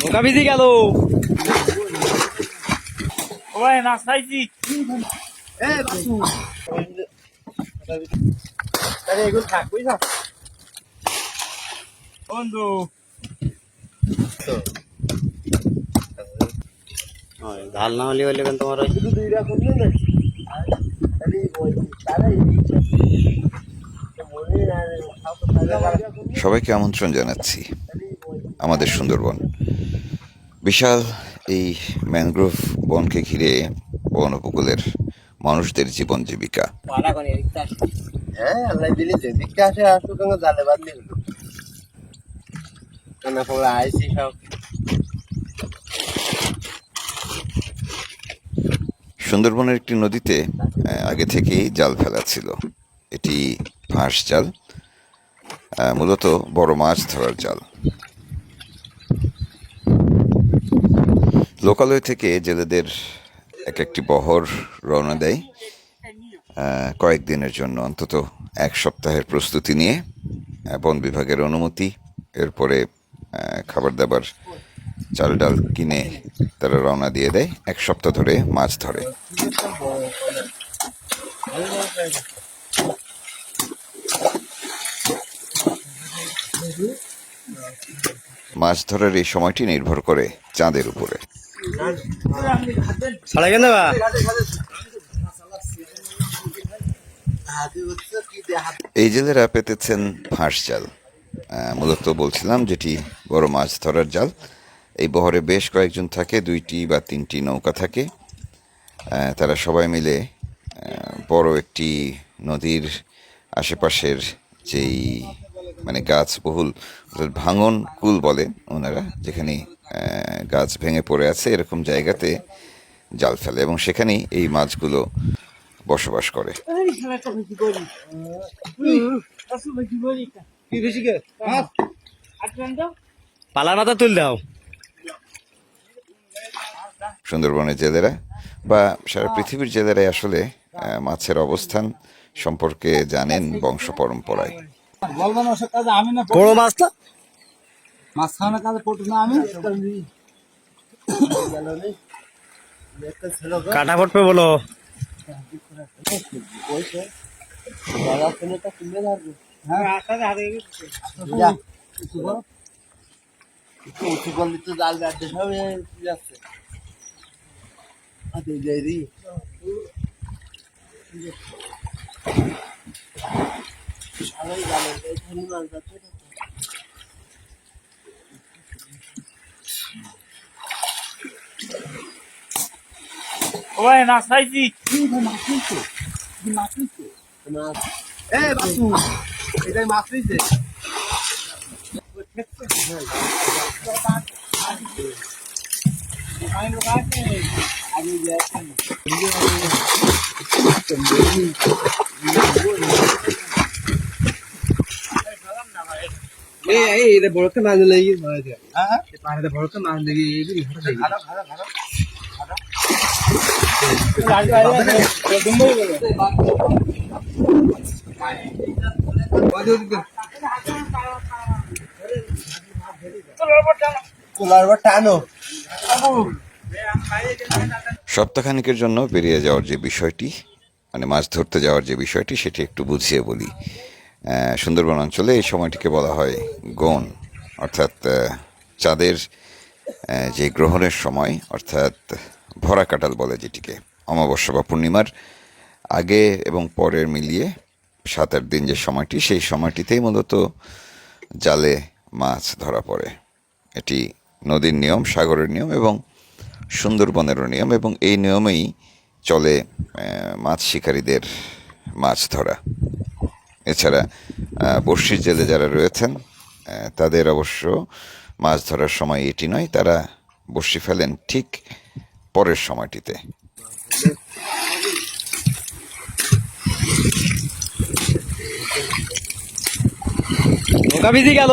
নৌকা ভিজে গেল। ওই মাছ পাইছি এগুলো থাক বুঝছ? বন্ধু। ঢাল না হলে হলে তোমার দুইটা করলে না খালি ওই তারাই মনে না সবাইকে আমন্ত্রণ জানাচ্ছি আমাদের সুন্দরবন। বিশাল এই ম্যানগ্রোভ বনকে ঘিরে বন উপকূলের মানুষদের জীবন জীবিকা। সুন্দরবনের একটি নদীতে আগে থেকেই জাল ফেলা ছিল। এটি ফাঁস জাল মূলত বড় মাছ ধরার জাল। লোকালয় থেকে জেলেদের এক একটি বহর রওনা দেয় কয়েকদিনের জন্য, অন্তত এক সপ্তাহের প্রস্তুতি নিয়ে বন বিভাগের অনুমতি, এরপরে খাবার দাবার চাল ডাল কিনে তারা রওনা দিয়ে দেয়, এক সপ্তাহ ধরে মাছ ধরে। মাছ ধরার এই সময়টি নির্ভর করে চাঁদের উপরে। এই জেলেরা পেতেছেন ফাঁস জাল। মূলত বলছিলাম যেটি বড় মাছ ধরার জাল। এই বহরে বেশ কয়েকজন থাকে দুইটি বা তিনটি নৌকা থাকে। তারা সবাই মিলে বড় একটি নদীর আশেপাশের যেই মানে গাছ বহুল ভাঙন কুল বলে ওনারা যেখানে গাছ ভেঙে পড়ে আছে এরকম জায়গাতে জাল ফেলে এবং সেখানেই এই মাছগুলো বসবাস করে। পালার মাথা তুল দাও। সুন্দরবনের জেলেরা বা সারা পৃথিবীর জেলেরাই আসলে আহ, মাছের অবস্থান সম্পর্কে জানেন বংশ পরম্পরায়। বলব না ওসব কাজে আমি না বড় মাছটা? মাছ খাওয়ানোর কাজে পটু না আমি। কাটা পড়বে বলো। হ্যাঁ। উঁচু করলে তো জাল সব যাচ্ছে সবাই জানে এইখানে মাছ যাচ্ছে ওই মাছ পাইছি মাছ এ বাসু এটাই মাছ রয়েছে এটা বড়তে মাছ লেগে মারা যায় হ্যাঁ পানিতে মাছ লেগে এগুলি টানো। সপ্তাহখানিকের জন্য বেরিয়ে যাওয়ার যে বিষয়টি মানে মাছ ধরতে যাওয়ার যে বিষয়টি সেটি একটু বুঝিয়ে বলি। সুন্দরবন অঞ্চলে এই সময়টিকে বলা হয় গৌণ, অর্থাৎ চাঁদের যে গ্রহণের সময়, অর্থাৎ ভরা কাটাল বলে যেটিকে, অমাবস্যা বা পূর্ণিমার আগে এবং পরের মিলিয়ে সাত আট দিন যে সময়টি, সেই সময়টিতেই মূলত জালে মাছ ধরা পড়ে। এটি নদীর নিয়ম, সাগরের নিয়ম এবং সুন্দরবনেরও নিয়ম এবং এই নিয়মেই চলে মাছ শিকারীদের মাছ ধরা। এছাড়া বর্ষির জেলে যারা রয়েছেন তাদের অবশ্য মাছ ধরার সময় এটি নয়, তারা বর্ষি ফেলেন ঠিক পরের সময়টিতে। গেল।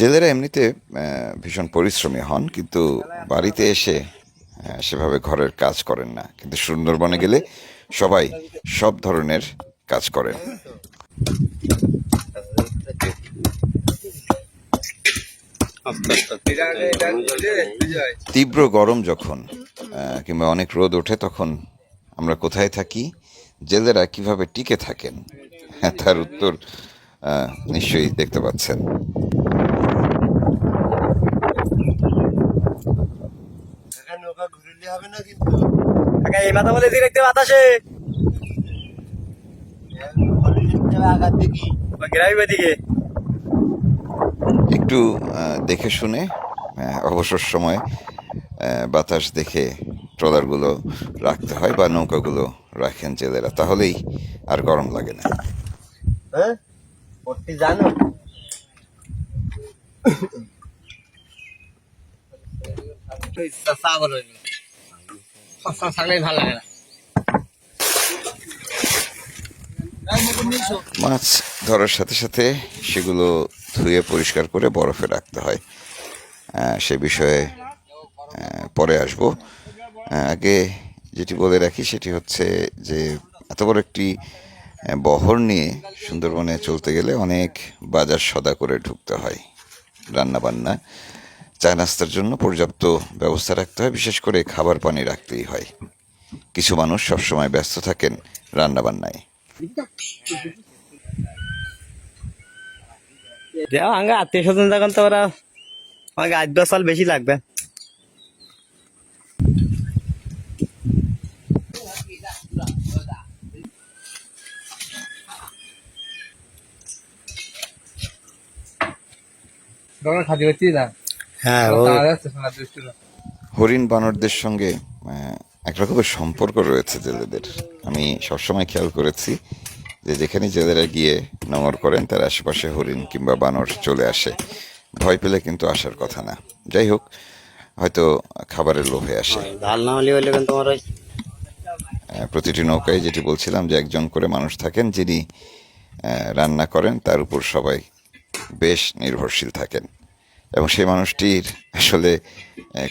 জেলেরা এমনিতে ভীষণ পরিশ্রমী হন কিন্তু বাড়িতে এসে সেভাবে ঘরের কাজ করেন না। কিন্তু সুন্দরবনে গেলে সবাই সব ধরনের কাজ করেন। তীব্র গরম যখন কিংবা অনেক রোদ ওঠে তখন আমরা কোথায় থাকি জেলেরা কীভাবে টিকে থাকেন হ্যাঁ, তার উত্তর নিশ্চয়ই দেখতে পাচ্ছেন। হবে না কিন্তু। এই মাথা বলে দেখতে বাতাসে। আঘাত দেখি গ্রামী দিকে একটু দেখে শুনে অবসর সময় বাতাস দেখে ট্রলারগুলো রাখতে হয় বা নৌকাগুলো রাখেন জেলেরা তাহলেই আর গরম লাগে না। হ্যাঁ? জানো? সাগর হয়ে থাকলেই ভালো লাগে না। মাছ ধরার সাথে সাথে সেগুলো ধুয়ে পরিষ্কার করে বরফে রাখতে হয়। সে বিষয়ে পরে আসব। আগে যেটি বলে রাখি সেটি হচ্ছে যে, এত বড় একটি বহর নিয়ে সুন্দরবনে চলতে গেলে অনেক বাজার সদা করে ঢুকতে হয় রান্না বান্না চা নাস্তার জন্য পর্যাপ্ত ব্যবস্থা রাখতে হয়। বিশেষ করে খাবার পানি রাখতেই হয়। কিছু মানুষ সবসময় ব্যস্ত থাকেন রান্না বান্নায় আত্মীয় স্বজন যখন তো ওরা আমাকে আট দশ সাল বেশি লাগবে। খাদি হচ্ছি না। হ্যাঁ হরিণ বানরদের সঙ্গে একরকমের সম্পর্ক রয়েছে জেলেদের। আমি সবসময় খেয়াল করেছি যে যেখানে জেলেরা গিয়ে নোংর করেন তার আশেপাশে হরিণ কিংবা বানর চলে আসে। ভয় পেলে কিন্তু আসার কথা না। যাই হোক হয়তো খাবারের লোভে আসে। প্রতিটি নৌকায় যেটি বলছিলাম যে একজন করে মানুষ থাকেন যিনি রান্না করেন তার উপর সবাই বেশ নির্ভরশীল থাকেন। এবং সেই মানুষটির আসলে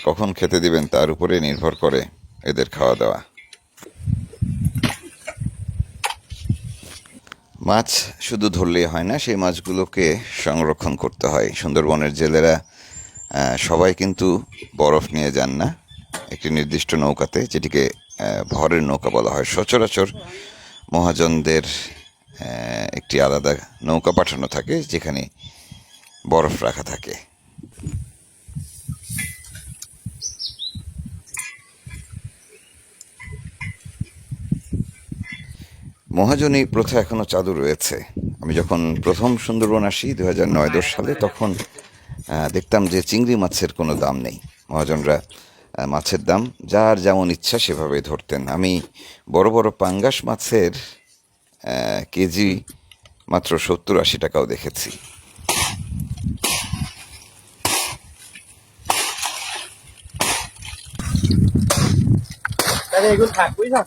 কখন খেতে দিবেন তার উপরে নির্ভর করে এদের খাওয়া দাওয়া। মাছ শুধু ধরলেই হয় না, সেই মাছগুলোকে সংরক্ষণ করতে হয়। সুন্দরবনের জেলেরা সবাই কিন্তু বরফ নিয়ে যান না। একটি নির্দিষ্ট নৌকাতে, যেটিকে ভরের নৌকা বলা হয়। সচরাচর মহাজনদের একটি আলাদা নৌকা পাঠানো থাকে, যেখানে বরফ রাখা থাকে। মহাজনী প্রথা এখনও চালু রয়েছে। আমি যখন প্রথম সুন্দরবন আসি দু হাজার নয় দশ সালে, তখন দেখতাম যে চিংড়ি মাছের কোনো দাম নেই। মহাজনরা মাছের দাম যার যেমন ইচ্ছা সেভাবে ধরতেন। আমি বড় বড় পাঙ্গাস মাছের কেজি মাত্র সত্তর আশি টাকাও দেখেছি। বুঝছ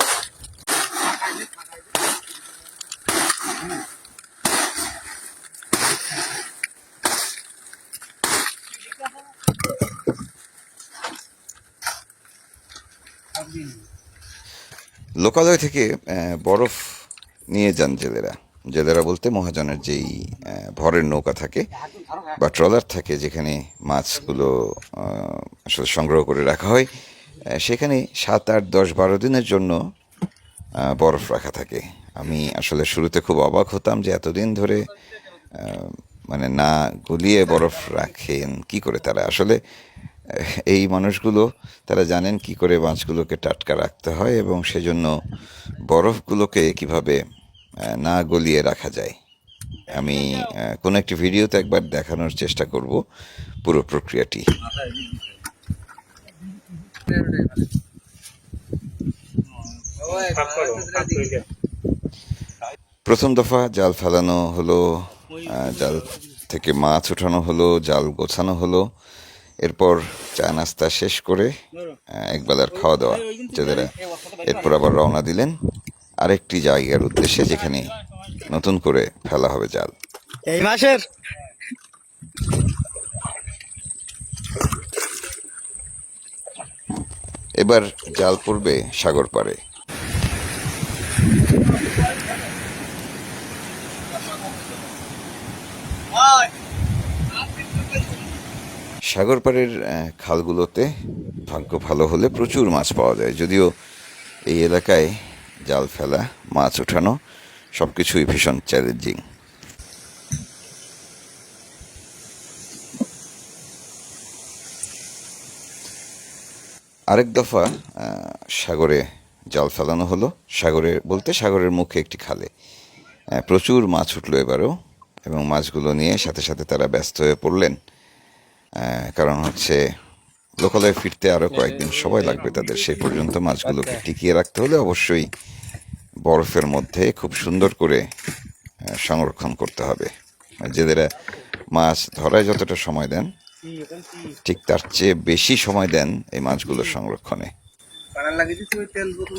লোকালয় থেকে বরফ নিয়ে যান জেলেরা। জেলেরা বলতে মহাজনের যেই ভরের নৌকা থাকে বা ট্রলার থাকে যেখানে মাছগুলো আসলে সংগ্রহ করে রাখা হয় সেখানে সাত, আট, দশ, বারো দিনের জন্য বরফ রাখা থাকে। আমি আসলে শুরুতে খুব অবাক হতাম যে এতদিন ধরে মানে না গলিয়ে বরফ রাখেন, কি করে তারা? আসলে এই মানুষগুলো, তারা জানেন কি করে মাছগুলোকে টাটকা রাখতে হয় এবং সেজন্য বরফগুলোকে কীভাবে না গলিয়ে রাখা যায়। আমি কোনো একটি ভিডিওতে একবার দেখানোর চেষ্টা করব পুরো প্রক্রিয়াটি। প্রথম দফা জাল ফেলানো হলো জাল থেকে মাছ ওঠানো হলো জাল গোছানো হলো। এরপর চা নাস্তা শেষ করে একবেলার খাওয়া দাওয়া যাদের এরপর আবার রওনা দিলেন আরেকটি জায়গার উদ্দেশ্যে যেখানে নতুন করে ফেলা হবে জাল। এই মাসের এবার জাল পড়বে সাগর পাড়ে। সাগর পাড়ের খালগুলোতে ভাগ্য ভালো হলে প্রচুর মাছ পাওয়া যায়। যদিও এই এলাকায় জাল ফেলা, মাছ ওঠানো সব কিছুই ভীষণ চ্যালেঞ্জিং আরেক দফা সাগরে জাল ফেলানো হলো। সাগরে বলতে সাগরের মুখে একটি খালে। প্রচুর মাছ উঠল এবারও এবং মাছগুলো নিয়ে সাথে সাথে তারা ব্যস্ত হয়ে পড়লেন। কারণ হচ্ছে লোকালয়ে ফিরতে আরও কয়েকদিন সময় লাগবে তাদের। সেই পর্যন্ত মাছগুলোকে টিকিয়ে রাখতে হলে অবশ্যই বরফের মধ্যে খুব সুন্দর করে সংরক্ষণ করতে হবে। জেলেরা মাছ ধরায় যতটা সময় দেন ঠিক তার চেয়ে বেশি সময় দেন এই মাছগুলো সংরক্ষণে। কানার লাগিয়ে দিচ্ছি ওই তেল বোতল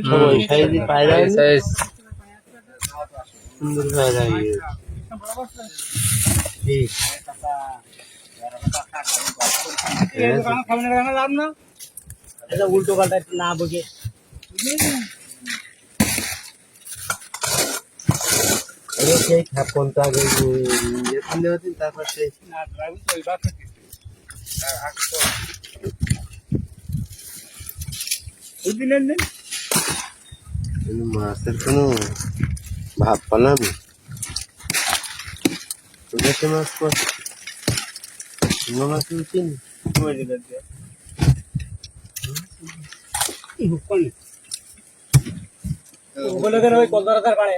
সব ওই সাইজে পায়রা এই size সুন্দর পায়রা ইয়ে এটা উল্টো পাল্টা না বকে সেই খাপন তো আগে ইয়ে তারপর সেই কিন্তু মাছের কোনো ভাব পালাম মাছ মাছ চিনি ওগুলোকে ওই কলকাতার পাড়ে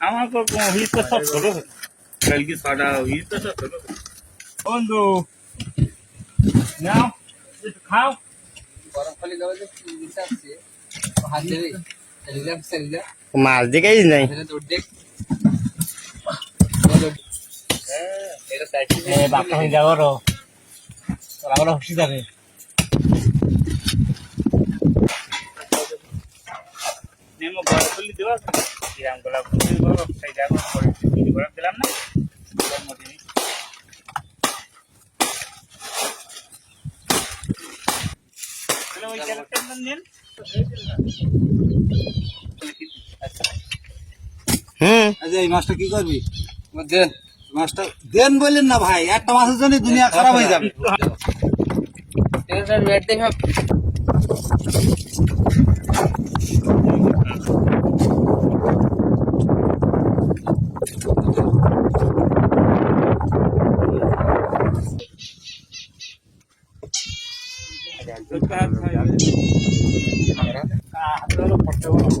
আমার তো হুইল তো সব ছোট। কালকে সাদা হুইল তো সব ছোট। বন্ধু। নাও খাও। গরম খালি দেওয়া যে দিতে আসছে হাত দেবে রিল্যাক্স রিল্যাক্স মাছ দিকেই নাই বাপটা হয়ে যাব রো তোরা বলো হুসি যাবে নেমো বরফ খুলি দেবো কিরাম গোলাপ দিলাম না ওর মধ্যে নেই। তাহলে ওই নেন। হুম আচ্ছা এই মাছটা কি করবি? দেন। মাছটা দেন বললেন না ভাই একটা মাছের জন্য দুনিয়া খারাপ হয়ে যাবে। রেট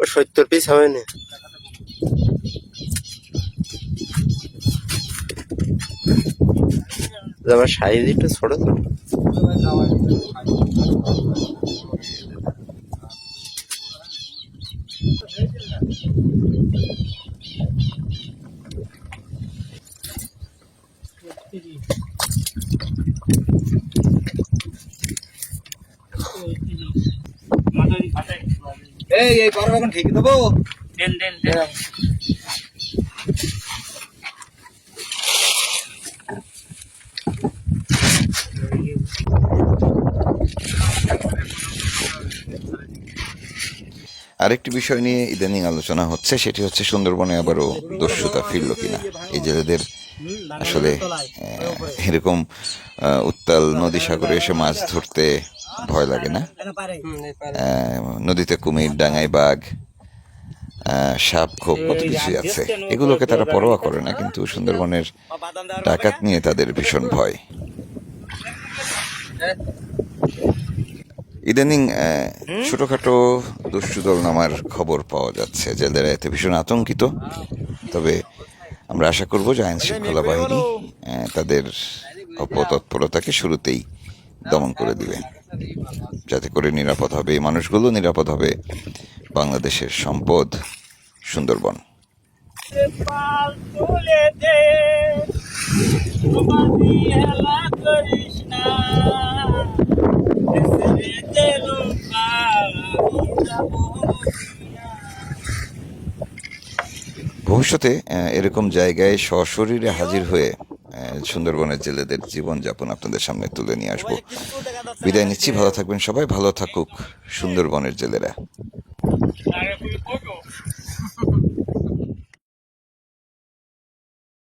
ও সত্তর পিস হবে না? আমার সাইজ একটু ছোট তো। এই এই এখন ঠিক দেবো? দেন দেন দেন। আরেকটি বিষয় নিয়ে ইদানিং আলোচনা হচ্ছে, সেটি হচ্ছে সুন্দরবনে আবারও দস্যুতা ফিরল কিনা। এই জেলেদের আসলে এরকম উত্তাল নদী সাগরে এসে মাছ ধরতে ভয় লাগে না? নদীতে কুমির, ডাঙায় বাঘ সাপ, খোপ, কত কিছুই আছে। এগুলোকে তারা পরোয়া করে না, কিন্তু সুন্দরবনের ডাকাত নিয়ে তাদের ভীষণ ভয়। ইদানিং ছোটখাটো দুষ্টু দল নামার খবর পাওয়া যাচ্ছে জেলেরা এতে ভীষণ আতঙ্কিত। তবে আমরা আশা করব যে আইন শৃঙ্খলা বাহিনী তাদের অপতৎপরতাকে শুরুতেই দমন করে দিবে। যাতে করে নিরাপদ হবে এই মানুষগুলো নিরাপদ হবে বাংলাদেশের সম্পদ সুন্দরবন। পাল তুলে দে তোমাদি হেলা করিস না এসে লোকা আমি যাব ভবিষ্যতে এরকম জায়গায় সশরীরে হাজির হয়ে সুন্দরবনের জেলেদের জীবনযাপন আপনাদের সামনে তুলে নিয়ে আসব। বিদায় নিচ্ছি, ভালো থাকবেন সবাই, ভালো থাকুক সুন্দরবনের জেলেরা।